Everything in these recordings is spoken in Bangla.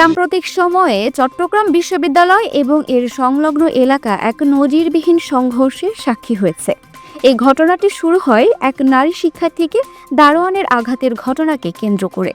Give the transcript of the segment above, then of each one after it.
সাম্প্রতিক সময়ে চট্টগ্রাম বিশ্ববিদ্যালয় এবং এর সংলগ্ন এলাকা এক নজিরবিহীন সংঘর্ষের সাক্ষী হয়েছে। এই ঘটনাটি শুরু হয় এক নারী শিক্ষার্থীকে দারোয়ানের আঘাতের ঘটনাকে কেন্দ্র করে,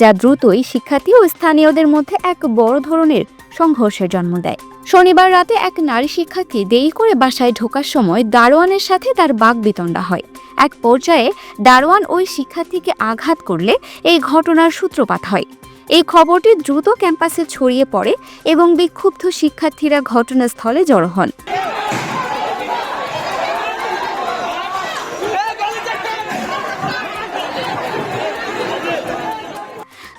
যা দ্রুতই শিক্ষার্থী ও স্থানীয়দের মধ্যে এক বড় ধরনের সংঘর্ষের জন্ম দেয়। শনিবার রাতে এক নারী শিক্ষার্থী দেরি করে বাসায় ঢোকার সময় দারোয়ানের সাথে তার বাগবিতণ্ডা হয়। এক পর্যায়ে দারোয়ান ওই শিক্ষার্থীকে আঘাত করলে এই ঘটনার সূত্রপাত হয়। এই খবরটি দ্রুত ক্যাম্পাসে ছড়িয়ে পড়ে এবং বিক্ষুব্ধ শিক্ষার্থীরা ঘটনাস্থলে জড়ো হন।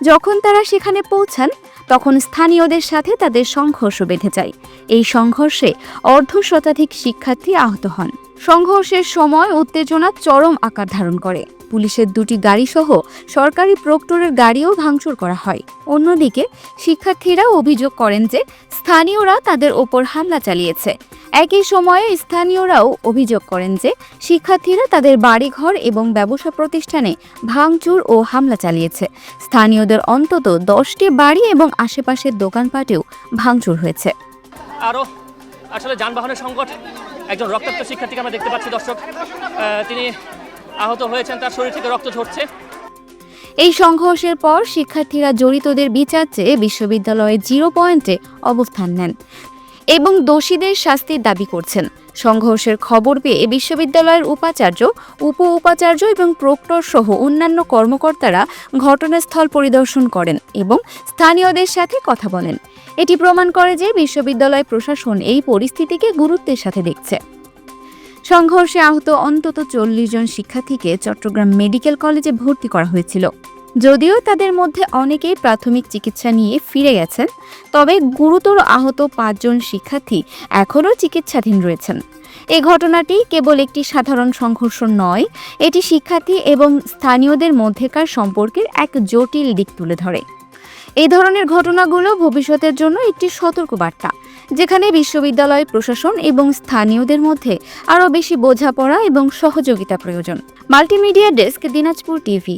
যখন তারা সেখানে পৌঁছান, তখন স্থানীয়দের সাথে তাদের সংঘর্ষ বেঁধে যায়। এই সংঘর্ষে অর্ধ শতাধিক শিক্ষার্থী আহত হন। সংঘর্ষের সময় উত্তেজনা চরম আকার ধারণ করে। পুলিশের দুটি গাড়িসহ সরকারি প্রক্টরের গাড়িও ভাঙচুর করা হয়। অন্যদিকে, শিক্ষার্থীরা অভিযোগ করেন যে, স্থানীয়রা তাদের ওপর হামলা চালিয়েছে। একই সময়ে স্থানীয়রাও অভিযোগ করেন যে, শিক্ষার্থীরা তাদের বাড়িঘর এবং ব্যবসা প্রতিষ্ঠানে ভাঙচুর ও হামলা চালিয়েছে। স্থানীয়দের অন্তত দশটি বাড়ি এবং আশেপাশের দোকানপাটেও ভাঙচুর হয়েছে। আরও আসলে যানবাহনের সংকট একজন রক্তাক্ত শিক্ষার্থীকে আমরা দেখতে পাচ্ছি, দর্শক। তিনি আহত হয়েছেন, তার শরীর থেকে রক্ত ঝরছে। এই সংঘর্ষের পর শিক্ষার্থীরা জড়িতদের বিচার চেয়ে বিশ্ববিদ্যালয়ে জিরো পয়েন্টে অবস্থান নেন। এবং দোষীদের শাস্তির দাবি করছেন। সংঘর্ষের খবর পেয়ে বিশ্ববিদ্যালয়ের উপাচার্য উপ উপাচার্য এবং প্রক্টর সহ অন্যান্য কর্মকর্তারা ঘটনাস্থল পরিদর্শন করেন এবং স্থানীয়দের সাথে কথা বলেন। এটি প্রমাণ করে যে বিশ্ববিদ্যালয় প্রশাসন এই পরিস্থিতিকে গুরুত্বের সাথে দেখছে। সংঘর্ষে আহত অন্তত চল্লিশ জন শিক্ষার্থীকে চট্টগ্রাম মেডিকেল কলেজে ভর্তি করা হয়েছিল। যদিও তাদের মধ্যে অনেকেই প্রাথমিক চিকিৎসা নিয়ে ফিরে গেছেন, তবে গুরুতর আহত পাঁচজন শিক্ষার্থী এখনও চিকিৎসাধীন রয়েছেন। এই ঘটনাটি কেবল একটি সাধারণ সংঘর্ষ নয়, এটি শিক্ষার্থী এবং স্থানীয়দের মধ্যেকার সম্পর্কের এক জটিল দিক তুলে ধরে। এই ধরনের ঘটনাগুলো ভবিষ্যতের জন্য একটি সতর্কবার্তা, যেখানে বিশ্ববিদ্যালয় প্রশাসন এবং স্থানীয়দের মধ্যে আরও বেশি বোঝাপড়া এবং সহযোগিতা প্রয়োজন। Multimedia desk, Dinajpur TV.